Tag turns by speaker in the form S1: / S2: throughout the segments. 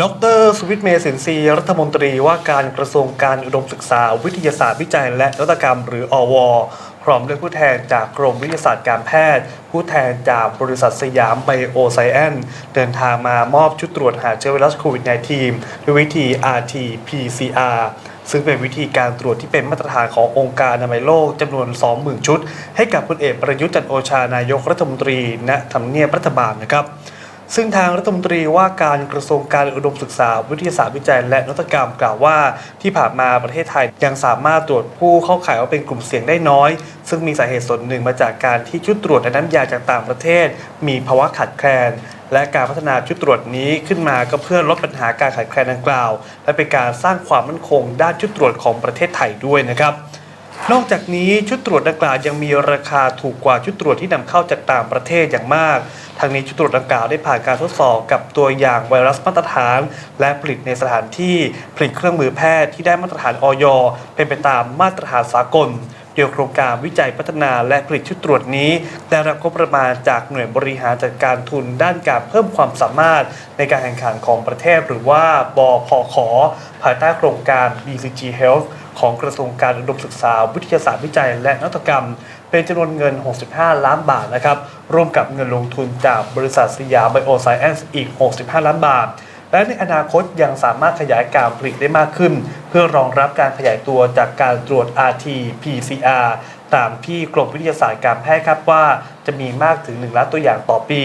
S1: ดรสุวิทย์เมสินทรีรัฐมนตรีว่าการกระทรวงการอุดมศึกษา วิทยาศาสตร์วิจัย และนวัตกรรม หรืออวพร้อมด้วยผู้แทนจากกรมวิทยาศาสตร์การแพทย์ ผู้แทนจากบริษัทสยามไบโอไซแอนเดินทางมามอบชุดตรวจหาเชื้อไวรัสโควิด -19 ด้วยวิธี RT-PCR ซึ่งเป็นวิธีการตรวจที่เป็นมาตรฐานขององค์การอนามัยโลกจำนวน 20,000 ชุด ให้กับพลเอกประยุทธ์จันโอชานายกรัฐมนตรีณทำเนียบรัฐบาลนะครับ ซึ่งทางรัฐมนตรีว่าการกระทรวงการอุดมศึกษา วิทยาศาสตร์วิจัย และนวัตกรรมกล่าวว่า ที่ผ่านมาประเทศไทยยังสามารถตรวจผู้เข้าข่ายว่าเป็นกลุ่มเสี่ยงได้น้อย ซึ่งมีสาเหตุส่วนหนึ่งมาจากการที่ชุดตรวจและน้ำยาจากต่างประเทศ มีภาวะขาดแคลนและการพัฒนาชุดตรวจนี้ขึ้นมาก็เพื่อลดปัญหาการขาดแคลนดังกล่าว และเป็นการสร้างความมั่นคงด้านชุดตรวจของประเทศไทยด้วยนะครับ นอกจากนี้ชุดตรวจดังกล่าวยังมีราคาถูกกว่าชุดตรวจที่นำเข้าจากต่างประเทศอย่างมากทางนี้ชุดตรวจดังกล่าวได้ผ่านการทดสอบกับตัวอย่างไวรัสมาตรฐาน และผลิตในสถานที่ผลิตเครื่องมือแพทย์ที่ได้มาตรฐานออยเป็นไปตามมาตรฐานสากลโดยโครงการวิจัยพัฒนาและผลิตชุดตรวจนี้ ได้รับงบประมาณจากหน่วยบริหารจัดการทุนด้านการเพิ่มความสามารถในการแข่งขันของประเทศหรือว่าบพขภายใต้โครงการ BCG Health ของกระทรวงการอุดมศึกษา วิทยาศาสตร์วิจัย และนวัตกรรม เป็นจำนวนเงิน 65 ล้านบาทนะครับร่วมกับเงินลงทุนจากบริษัทสยามไบโอไซแอนซ์อีก 65 ล้านบาท และในอนาคตยังสามารถขยายการผลิตได้มากขึ้น เพื่อรองรับการขยายตัวจากการตรวจ RT-PCR ตามที่กรมวิทยาศาสตร์การแพทย์ครับว่าจะมีมากถึง 1 ล้านตัวอย่างต่อปี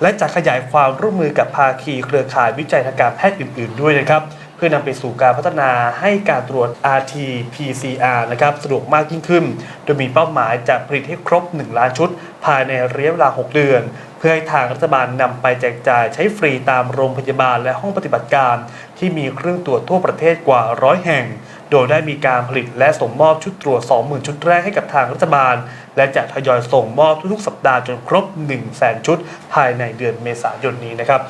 S1: และจะขยายความร่วมมือกับภาคีเครือข่ายวิจัยทางการแพทย์อื่น ๆ ด้วยนะครับ พื่อนำไปสู่การพัฒนาให้การตรวจ RT-PCR นะครับสะดวกมากยิ่งขึ้น โดยมีเป้าหมายจะผลิตให้ครบ 1 ล้านชุด ภายในระยะเวลา 6 เดือน เพื่อให้ทางรัฐบาลนำไปแจกจ่ายใช้ฟรีตามโรงพยาบาลและห้องปฏิบัติการ ที่มีเครื่องตรวจทั่วประเทศกว่าร้อยแห่ง โดยได้มีการผลิตและส่งมอบชุดตรวจ 20,000 ชุดแรกให้กับทางรัฐบาล และจะทยอยส่งมอบทุกๆสัปดาห์จนครบ 1 0 0 0 0 0 ชุด ภายในเดือนเมษายนนี้นะครับ